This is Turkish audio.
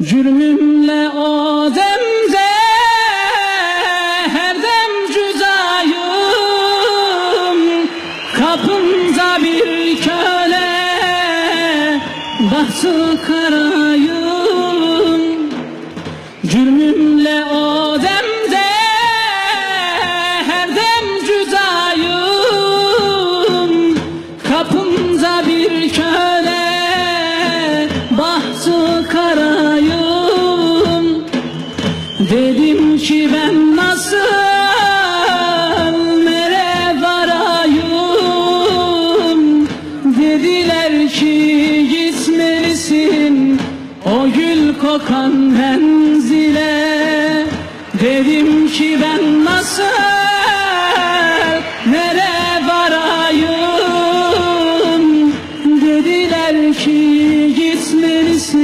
Cürmümle o demde her dem cüzayım. Kapımda bir köle bahtı karayım. Cürmümle o demde her dem cüzayım. Kapımda bir köle bahtı karayım bileyim ki ben nasıl nere varayım? Dediler ki gitmelisin. O gül kokan menzile. Dedim ki ben nasıl nere varayım? Dediler ki gitmelisin.